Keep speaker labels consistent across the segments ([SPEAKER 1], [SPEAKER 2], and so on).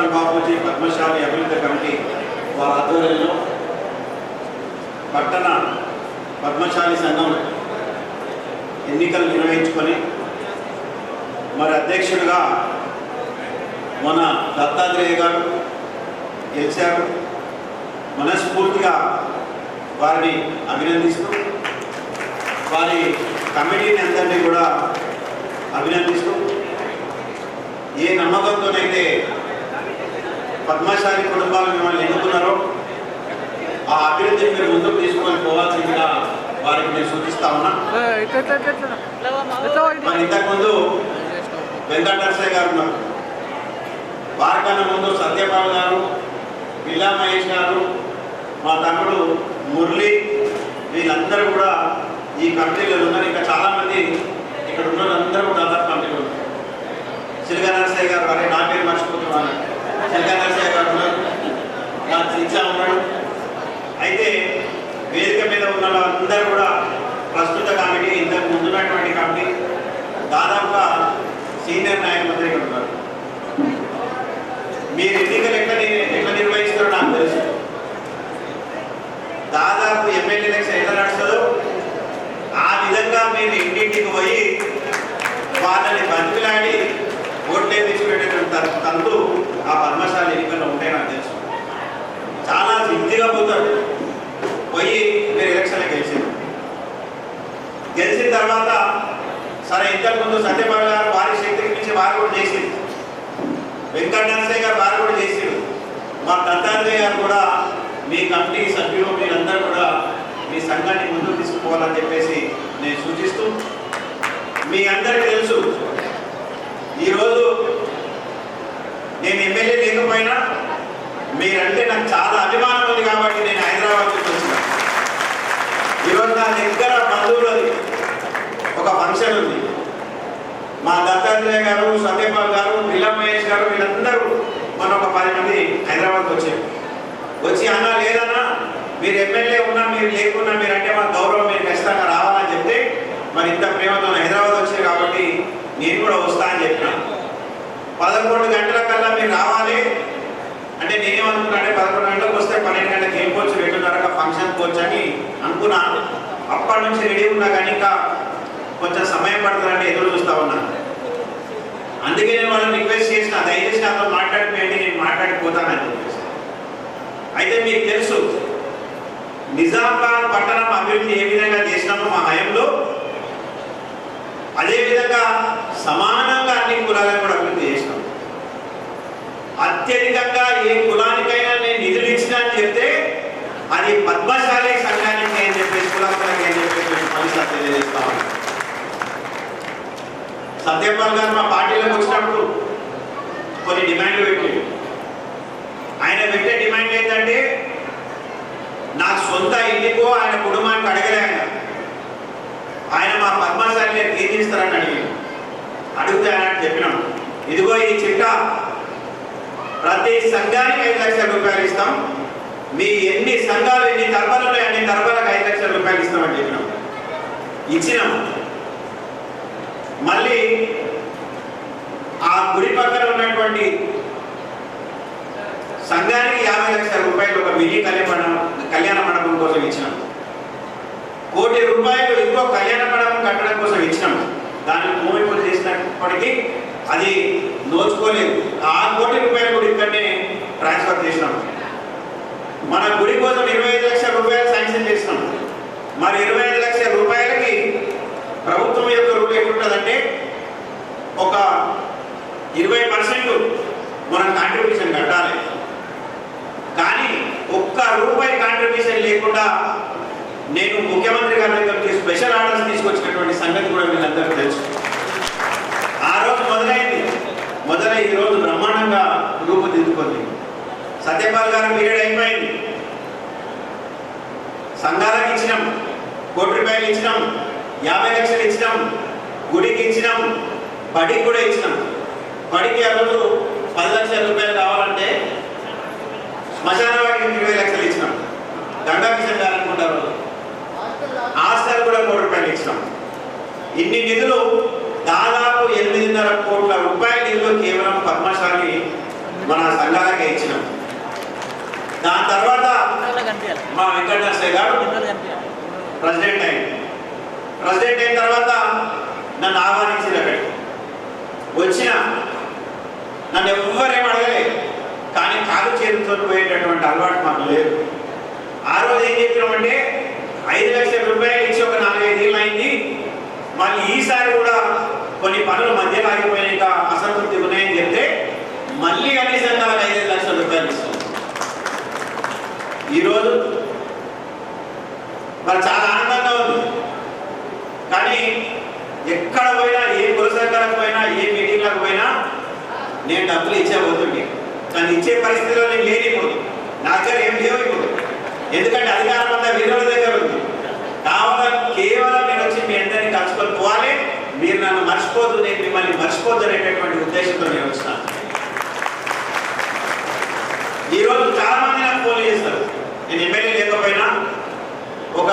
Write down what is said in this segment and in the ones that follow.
[SPEAKER 1] లక్ష్మణ్ బాబుజీ పద్మశాలి అభివృద్ధి కమిటీ వారి ఆధ్వర్యంలో పట్టణ పద్మశాలి సంఘం ఎన్నికలు నిర్వహించుకొని మరి అధ్యక్షుడిగా మన దత్తాత్రేయ గారు గెలిచారు. మనస్ఫూర్తిగా వారిని అభినందిస్తూ వారి కమిటీని అందరినీ కూడా అభినందిస్తూ ఏ నమ్మకంతోనైతే పద్మశాలి కుటుంబాలు మిమ్మల్ని ఎన్నుకున్నారో ఆ అభివృద్ధిని మీరు ముందుకు తీసుకొని పోవాల్సిందిగా వారికి నేను సూచిస్తా ఉన్నా. మరి ఇంతకుముందు వెంకటరసయ్య గారు ఉన్నారు. వారికన్నా ముందు సత్యబాబు గారు పిల్లా మహేష్ గారు మా తమ్ముడు మురళి వీళ్ళందరూ కూడా ఈ కమిటీలో ఉన్నారు. ఇంకా చాలామంది ఇక్కడ ఉన్న వాళ్ళందరూ కూడా దాదాపు కమిటీలో ఉన్నారు. సిరిగా నరసయ్య గారు అరే నా పేరు మర్చిపోతున్నాను. సిరిగా నరసయ్య గారు ఉన్నారు నా చిచ్చా ఉన్నాడు అయితే వేదిక మీద ఉన్న వాళ్ళందరూ కూడా ప్రస్తుత కమిటీ ఇంతకు ముందున్నటువంటి కమిటీ దాదాపుగా సీనియర్ నాయకులందరూ ఇక్కడ ఉన్నారు. మీరు ఎన్నికలు ఎట్లా ని- ఎట్లా నిర్వహిస్తారో నాకు తెలుసు దాదాపు ఎమ్మెల్యే ఎలక్షన్ ఎట్లా నడుస్తుందో ఆ విధంగా మీరు ఇంటింటికి పోయి వాళ్ళని బతికిలాడి ఓట్లే తెచ్చిపెట్టేటువంటి త- తంతు ఆ పద్మశాల ఎన్నికల్లో ఉంటాయి నాకు తెలుసు చాలా విద్యగా పోతాడు పోయి మీరు ఎలక్షన్లో గెలిచింది గెలిచిన తర్వాత సరే ఇంతకుముందు సత్యబాబు గారు వారి శక్తికి మించి వారు కూడా చేసింది వెంకట నరసయ్య గారు వారు కూడా చేసిండు. మా దత్తాత్రేయ గారు కూడా మీ కమిటీ సభ్యులు మీరందరూ కూడా మీ సంఘాన్ని ముందుకు తీసుకుపోవాలని చెప్పేసి నేను సూచిస్తూ మీ అందరికీ తెలుసు ఈరోజు నేను ఎమ్మెల్యే లేకపోయినా మీరంటే నాకు చాలా అభిమానం ఉంది కాబట్టి నేను ఆయన ఈరోజు నా దగ్గర బంధువులది ఒక ఫంక్షన్ ఉంది. మా దత్తాత్రేయ గారు సత్యపాల్ గారు నీలం మహేష్ గారు వీళ్ళందరూ మన ఒక పది మంది హైదరాబాద్కి వచ్చారు. వచ్చి అన్నా లేదన్నా మీరు ఎమ్మెల్యే ఉన్నా మీరు లేకున్నా మీరు అంటే మా గౌరవం మీరు ఖచ్చితంగా రావాలని చెప్తే మరి ఇంత ప్రేమతో హైదరాబాద్ వచ్చారు కాబట్టి నేను కూడా వస్తా అని చెప్పిన. పదకొండు గంటల కల్లా మీరు రావాలి అంటే నేనేమనుకున్నాడే పదకొండు గంటలకు వస్తే పన్నెండు గంటలకు వెళ్ళిపోవచ్చు రెండున్నరకు ఫంక్షన్ పోవచ్చు అని అనుకున్నాను. అప్పటి నుంచి రెడీ ఉన్నా కానీ ఇంకా కొంచెం సమయం పడుతుందంటే ఎదురు చూస్తా ఉన్నా. అందుకే నేను వాళ్ళని రిక్వెస్ట్ చేసిన దయచేసి నాతో మాట్లాడిపోయండి నేను మాట్లాడిపోతానని చెప్పేసి. అయితే మీకు తెలుసు నిజామాబాద్ పట్టణం అభివృద్ధి ఏ విధంగా చేసినామో మా హయంలో అదేవిధంగా సమానంగా అన్ని కులాలను అత్యధికంగా ఏ కులానికైనా నేను నిధులు ఇచ్చిన అని చెప్తే అది పద్మశాలి సంఘానికి అని చెప్పేసి కులానికి అని చెప్పేసి మళ్ళీ తెలియజేస్తా సత్యపాల్ గారు మా పార్టీలోకి వచ్చినప్పుడు కొన్ని డిమాండ్లు పెట్టి ఆయన పెట్టే డిమాండ్ ఏంటంటే నా సొంత ఇంటికో ఆయన కుటుంబానికి అడగలే ఆయన. ఆయన మా పద్మశాలి గారికి ఏం చేస్తారని అడిగాడు అడిగితే ఆయన చెప్పినాం ఇదిగో ఈ చిట్టా ప్రతి సంఘానికి ఐదు లక్షల రూపాయలు ఇస్తాం. మీ ఎన్ని సంఘాలు ఎన్ని తరబలు అన్ని తరబలకు ఐదు లక్షల రూపాయలు ఇస్తామని చెప్పినాం. ఇచ్చినాం. మళ్ళీ ఆ గుడి పక్కన ఉన్నటువంటి సంఘానికి యాభై లక్షల రూపాయలు ఒక మినీ కళ్యాణ కళ్యాణ మండపం కోసం ఇచ్చినాం. కోటి రూపాయలు ఇంకో కళ్యాణ మండపం కట్టడం కోసం ఇచ్చినాం. దాన్ని భూమి పూజ చేసినప్పటికీ అది నోచుకోలేదు. ఆ కోటి రూపాయలు కూడా ఇక్కడనే ట్రాన్స్ఫర్ చేసినాం. మన గుడి కోసం ఇరవై ఐదు లక్షల రూపాయలు శాంక్షన్ చేసినాం. మరి ఇరవై ఐదు సత్యపాల్ గారు పీరియడ్ అయిపోయింది. సంఘాలకు ఇచ్చినాం కోటి రూపాయలు ఇచ్చినాం యాభై లక్షలు ఇచ్చినాం గుడికి ఇచ్చినాం బడికి కూడా ఇచ్చినాం. బడికి ఆ పది లక్షల రూపాయలు కావాలంటే శ్మశానవాడికి ఇరవై లక్షలు ఇచ్చినాం. గంగా కిషన్ గారు అనుకుంటారు హాస్టల్ కూడా కోటి రూపాయలు ఇచ్చినాం. ఇన్ని నిధులు దాదాపు ఎనిమిదిన్నర కోట్ల రూపాయల నిధులు కేవలం పద్మశాలి మన సంఘాలకే ఇచ్చినాం. దాని తర్వాత మా వెంకట నరసయ్య గారు ప్రెసిడెంట్ అయింది ప్రెసిడెంట్ అయిన తర్వాత నన్ను ఆహ్వానించింది అక్కడికి వచ్చిన నన్ను ఎవ్వరేం అడగలేదు. కానీ కాలు చేతులతో పోయేటటువంటి అలవాటు మాకు లేదు. ఆ రోజు ఏం చెప్పినామంటే ఐదు లక్షల రూపాయలు ఇచ్చి ఒక నాలుగైదు ఏళ్ళు అయింది. మళ్ళీ ఈసారి కూడా కొన్ని పనులు మధ్యలో ఆగిపోయినాక అసంతృప్తి ఉన్నాయని చెప్తే మళ్ళీ అన్ని సంఘాలకు ఐదు లక్షల రూపాయలు ఇస్తాం ఈరోజు మరి చాలా ఆనందంగా ఉంది. కానీ ఎక్కడ పోయినా ఏ పురస్కారం పోయినా ఏ మీటింగ్లకు పోయినా నేను డబ్బులు ఇచ్చే నన్ను ఇచ్చే పరిస్థితిలో నేను లేని ఇప్పుడు. నా దగ్గర ఏం లేవు ఇప్పుడు. ఎందుకంటే అధికారం అంతా వీరుల దగ్గర ఉంది. కావాలని కేవలం నేను వచ్చి మీ అందరినీ కలుసుకొని పోవాలి. మీరు నన్ను మర్చిపోద్దు నేను మిమ్మల్ని మర్చిపోద్దు అనేటటువంటి ఉద్దేశంతో నేను వచ్చినాను ఈరోజు చాలా మంది నాకు ఫోన్ చేస్తారు. నేను ఎమ్మెల్యే లేకపోయినా ఒక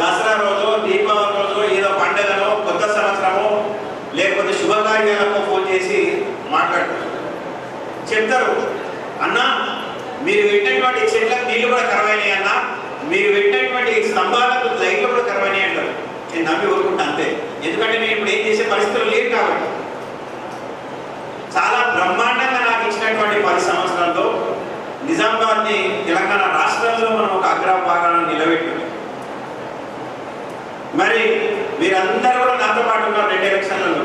[SPEAKER 1] దసరా రోజు దీపావళి రోజు ఏదో పండగలో కొత్త సంవత్సరము లేకపోతే శుభకార్యాలకు ఫోన్ చేసి మాట్లాడతారు చెప్తారు అన్న మీరు పెట్టినటువంటి చెట్లకు నీళ్ళు కూడా కరవైనాయి అన్న మీరు పెట్టినటువంటి స్తంభాలకు లైట్లు కూడా కరవైనాయి అంటారు. నేను నమ్మి ఊరుకుంటా అంతే. ఎందుకంటే నేను ఇప్పుడు ఏం చేసే పరిస్థితులు లేవు కాబట్టి. చాలా బ్రహ్మాండంగా నాకు ఇచ్చినటువంటి పది సంవత్సరాలు నిజామాబాద్ని తెలంగాణ రాష్ట్రంలో మనం ఒక అగ్రభాగాలను నిలబెట్టాం. మరి మీరందరూ కూడా నాతో పాటు ఉన్నారు రెండు ఎలక్షన్లలో.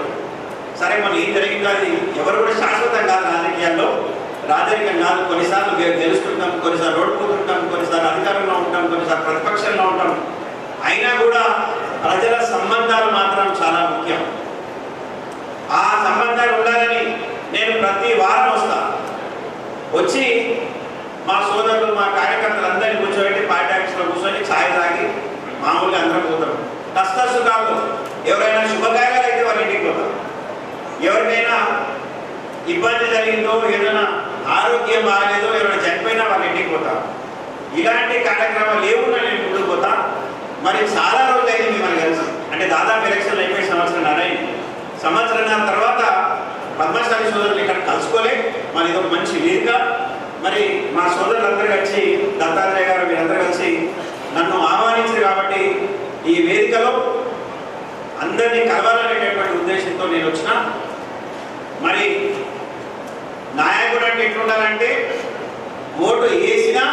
[SPEAKER 1] సరే మనం ఏం జరిగిందో అది ఎవరు కూడా శాశ్వతం కాదు రాజకీయాల్లో. రాజకీయం కాదు కొన్నిసార్లు గె- గెలుస్తుంటాం కొన్నిసార్లు ఓడిపోతుంటాం కొన్నిసార్లు అధికారంలో ఉంటాం కొన్నిసార్లు ప్రతిపక్షంలో ఉంటాం. అయినా కూడా ప్రజల సంబంధాలు మాత్రం చాలా ముఖ్యం. ఆ సంబంధాలు ఉండాలని నేను ప్రతి వారం వస్తాను. వచ్చి మా సోదరులు మా కార్యకర్తలు అందరినీ కూర్చోబెట్టి పార్టీ ఆఫీస్లో కూర్చొని ఛాయ్ తాగి మామూలుగా అందరం పోతాం. కష్ట సుఖాలు ఎవరైనా శుభకార్యాలు అయితే వాళ్ళ ఇంటికి పోతాం. ఎవరికైనా ఇబ్బంది జరిగిందో ఏదైనా ఆరోగ్యం బాగాలేదో ఎవరైనా చనిపోయినా వాళ్ళ ఇంటికి పోతాం. ఇలాంటి కార్యక్రమాలు ఏమున్నా నేను ముందుకు పోతా. మరి చాలా రోజులు అయింది మిమ్మల్ని కలిసి. అంటే దాదాపు ఎలక్షన్లు అయిపోయి సంవత్సరం అయింది సంవత్సరం తర్వాత పద్మశాలి సోదరులు ఇక్కడ కలుసుకోలే. మరి ఇది ఒక మంచి వేదిక మరి మా సోదరులందరూ కలిసి దత్తాత్రేయ గారు మీరందరూ కలిసి నన్ను ఆహ్వానించారు కాబట్టి ఈ వేదికలో అందరినీ కలవాలనేటటువంటి ఉద్దేశంతో నేను వచ్చిన. మరి నాయకుడు అంటే ఎట్లుండాలంటే ఓటు వేసినా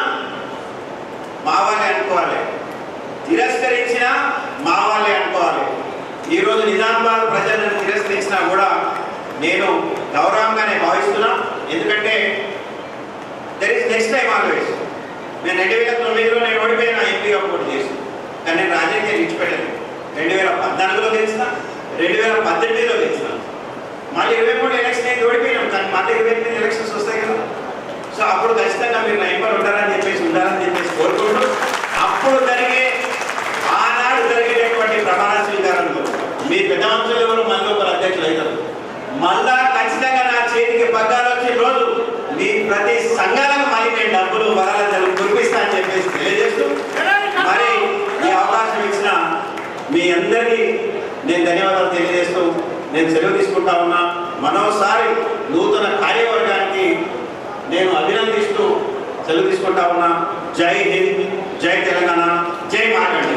[SPEAKER 1] మావాలే అనుకోవాలి. తిరస్కరించినా మా అనుకోవాలి. ఈరోజు నిజామాబాద్ ప్రజలను తిరస్కరించినా కూడా నేను గౌరవంగానే భావిస్తున్నా. ఎందుకంటే there is next time always నేను రెండు వేల తొమ్మిదిలో నేను ఓడిపోయిన ఎంపీగా పోటీ చేసి. కానీ నేను రాజకీయాలు విడిచిపెట్టాను రెండు వేల పద్నాలుగులో గెలిచిన రెండు వేల పద్దెనిమిదిలో గెలిచిన. మళ్ళీ ఇరవై మూడు ఎలక్షన్ అయితే ఓడిపోయినాం కానీ మళ్ళీ ఇరవై ఎనిమిది ఎలక్షన్స్ వస్తాయి కదా. సో అప్పుడు ఖచ్చితంగా మీరు నైపర్ ఉంటారని చెప్పేసి ఉండాలని చెప్పేసి కోరుకుంటున్నాను అప్పుడు జరిగే ఆనాడు జరిగేటటువంటి ప్రమాణ స్వీకారంలో మీ పెద్ద మనుషులు ఎవరు మళ్ళీ ఒకరు అధ్యక్షులు అవుతారు మళ్ళా ఖచ్చితంగా నా చేతికి పగ్గాలు వచ్చే రోజు మీ ప్రతి సంఘాలకు మళ్ళీ నేను డబ్బులు వరాలు కురిపిస్తా అని చెప్పేసి తెలియజేస్తూ మరి ఈ అవకాశం ఇచ్చిన మీ అందరికీ నేను ధన్యవాదాలు తెలియజేస్తూ నేను సెలవు తీసుకుంటా ఉన్నా. మరోసారి నూతన కార్యవర్గానికి నేను అభినందిస్తూ సెలవు తీసుకుంటా ఉన్నా. జై హింద్ జై తెలంగాణ జై మార్కండి